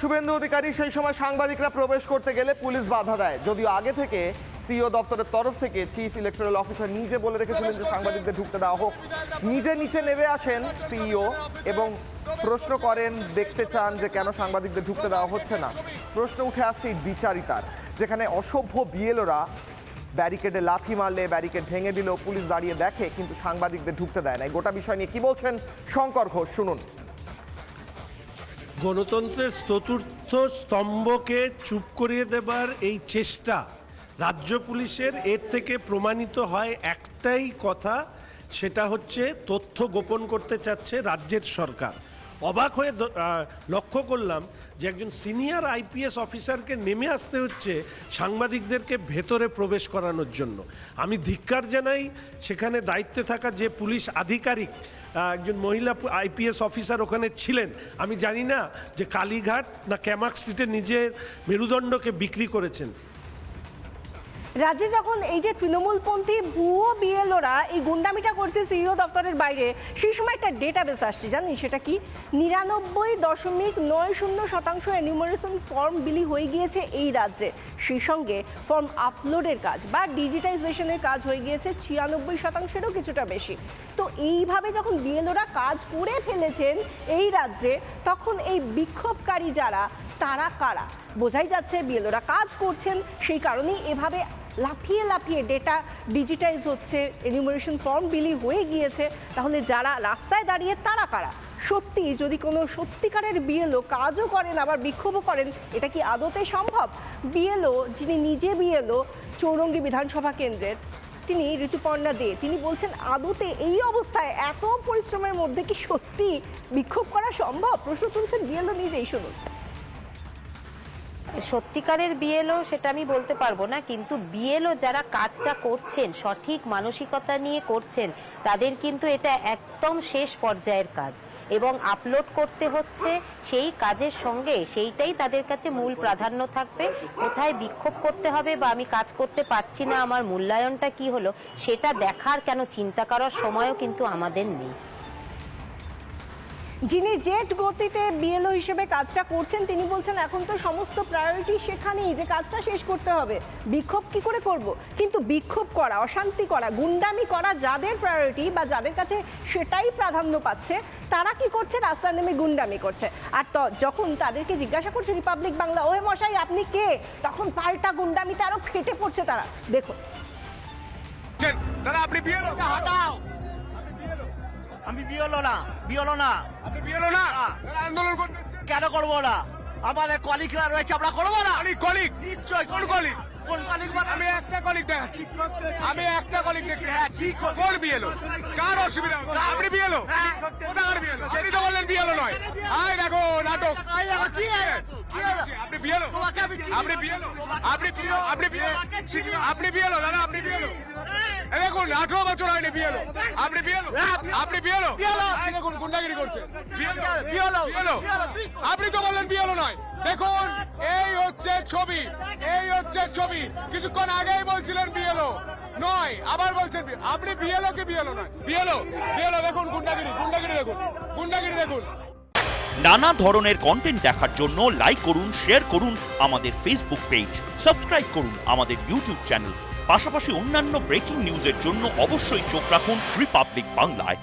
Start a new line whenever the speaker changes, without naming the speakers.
শুভেন্দু অধিকারী সেই সময় সাংবাদিকরা প্রবেশ করতে গেলে পুলিশ বাধা দেয়। যদিও আগে থেকে সিইও দপ্তরের তরফ থেকে চিফ ইলেকট্রাল অফিসার নিজে বলে রেখেছিলেন যে সাংবাদিকদের ঢুকতে দেওয়া হোক। নিজে নিচে নেমে আসেন সিইও এবং প্রশ্ন করেন, দেখতে চান যে কেন সাংবাদিকদের ঢুকতে দেওয়া হচ্ছে না। প্রশ্ন উঠে আসছে এই বিচারিতার, যেখানে অসভ্য বিএলওরা ব্যারিকেডে লাথি মারলে, ব্যারিকেড ভেঙে দিল পুলিশ দাঁড়িয়ে দেখে, কিন্তু সাংবাদিকদের ঢুকতে দেয় না। গোটা বিষয় নিয়ে কি বলছেন শঙ্কর ঘোষ? শুনুন।
গণতন্ত্রের চতুর্থ স্তম্ভকে চুপ করিয়ে দেবার এই চেষ্টা রাজ্য পুলিশের এর থেকে প্রমাণিত হয় একটাই কথা, সেটা হচ্ছে তথ্য গোপন করতে চাচ্ছে রাজ্যের সরকার। অবাক হয়ে লক্ষ্য করলাম যে একজন সিনিয়র আইপিএস অফিসারকে নেমে আসতে হচ্ছে সাংবাদিকদেরকে ভেতরে প্রবেশ করানোর জন্য। আমি ধিক্কার জানাই সেখানে দায়িত্বে থাকা যে পুলিশ আধিকারিক একজন মহিলা আইপিএস অফিসার ওখানে ছিলেন, আমি জানি না যে কালীঘাট না ক্যামাক স্ট্রিটে নিজের মেরুদণ্ডকে বিক্রি করেছেন।
রাজ্যে যখন এই যে তৃণমূলপন্থী ভুয়ো বিএলওরা এই গুন্ডামিটা করছে সিইও দপ্তরের বাইরে, সেই সময় একটা ডেটাবেস আসছে জানেন সেটা কি? নিরানব্বই দশমিক নয় শূন্য শতাংশ এনিউমারেশন ফর্ম বিলি হয়ে গিয়েছে এই রাজ্যে। সেই সঙ্গে ফর্ম আপলোডের কাজ বা ডিজিটাইজেশনের কাজ হয়ে গিয়েছে ছিয়ানব্বই শতাংশেরও কিছুটা বেশি। তো এইভাবে যখন বিএলওরা কাজ করে ফেলেছেন এই রাজ্যে, তখন এই বিক্ষোভকারী যারা, তারা কারা? বোঝাই যাচ্ছে বিএলওরা কাজ করছেন, সেই কারণেই এভাবে লাফিয়ে লাফিয়ে ডেটা ডিজিটাইজ হচ্ছে এনিউমারেশন ফর্ম বিলি হয়ে গিয়েছে, তাহলে যারা রাস্তায় দাঁড়িয়ে তারা কারা? সত্যি, যদি কোনো সত্যিকারের বিএলও কাজও করেন, আবার বিক্ষোভও করেন, এটা কি আদতে সম্ভব? বিএলও যিনি নিজে বিএলও চৌরঙ্গি বিধানসভা কেন্দ্রের, তিনি ঋতুপর্ণা দে, তিনি বলছেন, আদতে এই অবস্থায় এত পরিশ্রমের মধ্যে কি সত্যি বিক্ষোভ করা সম্ভব? প্রশ্ন তুলছেন বিএলও নিজেই, শুনুন।
সত্যিকারের বিএলও সেটা আমি বলতে পারব না, কিন্তু বিএলও যারা কাজটা করছেন, সঠিক মানসিকতা নিয়ে করছেন, তাদের কিন্তু এটা একদম শেষ পর্যায়ের কাজ। এবং আপলোড করতে হচ্ছে সেই কাজের সঙ্গে, সেইটাই তাদের কাছে মূল প্রাধান্য থাকবে। কোথায় বিক্ষোভ করতে হবে বা আমি কাজ করতে পারছি না, আমার মূল্যায়নটা কি হলো, সেটা দেখার কেন চিন্তা করার সময়ও কিন্তু আমাদের নেই।
যিনি জেট গতিতে বিএলও হিসেবে কাজটা করছেন তিনি বলছেন এখন তো সমস্ত প্রায়োরিটি সেখানেই যে কাজটা শেষ করতে হবে। বিক্ষোভ কি করে করব? কিন্তু বিক্ষোভ করা অশান্তি করা গুন্ডামি করা যাদের প্রায়োরিটি বা যাদের কাছে সেটাই প্রাধান্য পাচ্ছে তারা কি করছে? রাস্তায় নেমে গুন্ডামি করছে। আর তো যখন তাদেরকে জিজ্ঞাসা করছে রিপাবলিক বাংলা ওহে মশাই আপনি কে? তখন পাল্টা গুন্ডামিতে আরও ফেটে পড়ছে তারা। দেখুন।
আপনি
হটাও। আমি বিয়েলো না বিয়েলো না।
আপনি বিয়েলো না? আন্দোলন করতে
কেন করব না? আমাদের কলিগরা রয়েছে আমরা করব না?
আমি কলিগ।
নিশ্চয়
কোন কলিগ?
কোন কলিগ
আমি একটা কলিগ দেখাচ্ছি আমি একটা কলিগ দেখতে
হ্যাঁ, কি?
কোন বিয়েলো কার অসুবিধা হচ্ছে? আপনি বিয়েলো
হ্যাঁ।
কোথাকার বিয়েলো সেটি তো বললেন বিয়েলো নয় আয় দেখো নাটক
কি?
আপনি বিয়েলো। আপনি বিয়েলো আপনি আপনি আপনি বিয়েলো দাদা আপনি বিয়েলো দেখুন আঠারো বছর হয়নি বিয়েলো আপনি বিয়েলো
হ্যাঁ,
আপনি বিয়েলো। দেখুন গুন্ডাগিরি বিয়েলো
তুই-
আপনি তো বললেন বিয়েলো নয় দেখুন এই হচ্ছে ছবি হচ্ছে ছবি। কিছুক্ষণ আগেই বলছিলেন বিয়েলো নয়, আবার বলছেন আপনি বিয়েলো কি বিয়েলো নয়? বিয়েলো বিয়েলো দেখুন, গুন্ডাগিরি গুন্ডাগিরি দেখুন গুন্ডাগিরি দেখুন।
নানা ধরনের কন্টেন্ট দেখার জন্য লাইক করুন শেয়ার করুন আমাদের ফেসবুক পেজ সাবস্ক্রাইব করুন আমাদের ইউটিউব চ্যানেল পাশাপাশি অন্যান্য ব্রেকিং নিউজের জন্য অবশ্যই চোখ রাখুন রিপাবলিক বাংলায়